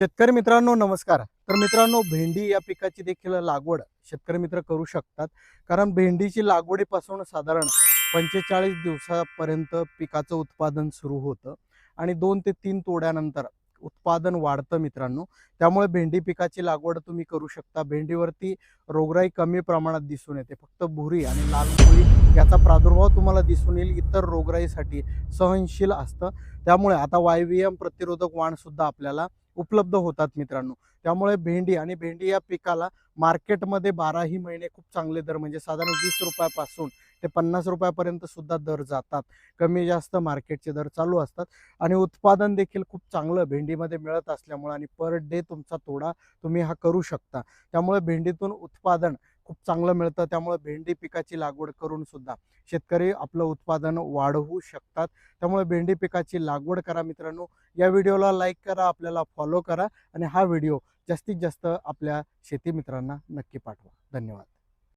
शेतकरी मित्रांनो नमस्कार. तर मित्रांनो भेंडी या पिकाची देखील लागवड शेतकरी मित्र करू शकतात. कारण भेंडीची लागवडीपासून साधारण पंचेचाळीस दिवसापर्यंत पिकाचं उत्पादन सुरू होतं आणि दोन ते तीन तोड्यानंतर उत्पादन वाढतं मित्रांनो. त्यामुळे भेंडी पिकाची लागवड तुम्ही करू शकता. भेंडीवरती रोगराई कमी प्रमाणात दिसून येते. फक्त भुरी आणि लाल कोळी याचा प्रादुर्भाव तुम्हाला दिसून येईल. इतर रोगराईसाठी सहनशील असतं. त्यामुळे आता वायव्हीएम प्रतिरोधक वाणसुद्धा आपल्याला उपलब्ध होतात मित्रांनो. त्यामुळे भेंडी आणि भेंडी या पिकाला मार्केटमध्ये बाराही महिने खूप चांगले दर म्हणजे साधारण वीस रुपयापासून ते पन्नास रुपयापर्यंत सुद्धा दर जातात. कमी जास्त मार्केटचे दर चालू असतात. आणि उत्पादन देखील खूप चांगलं भेंडीमध्ये मिळत असल्यामुळे आणि पर डे तुमचा तोडा तुम्ही हा करू शकता. त्यामुळे भेंडीतून उत्पादन खूप चांगलं मिळतं. त्यामुळे भेंडी पिकाची लागवड करून सुद्धा शेतकरी आपलं उत्पादन वाढवू शकतात. त्यामुळे भेंडी पिकाची लागवड करा मित्रांनो. या व्हिडिओला लाईक करा आपल्याला फॉलो करा आणि हा व्हिडिओ जास्तीत जास्त आपल्या शेती मित्रांना नक्की पाठवा. धन्यवाद.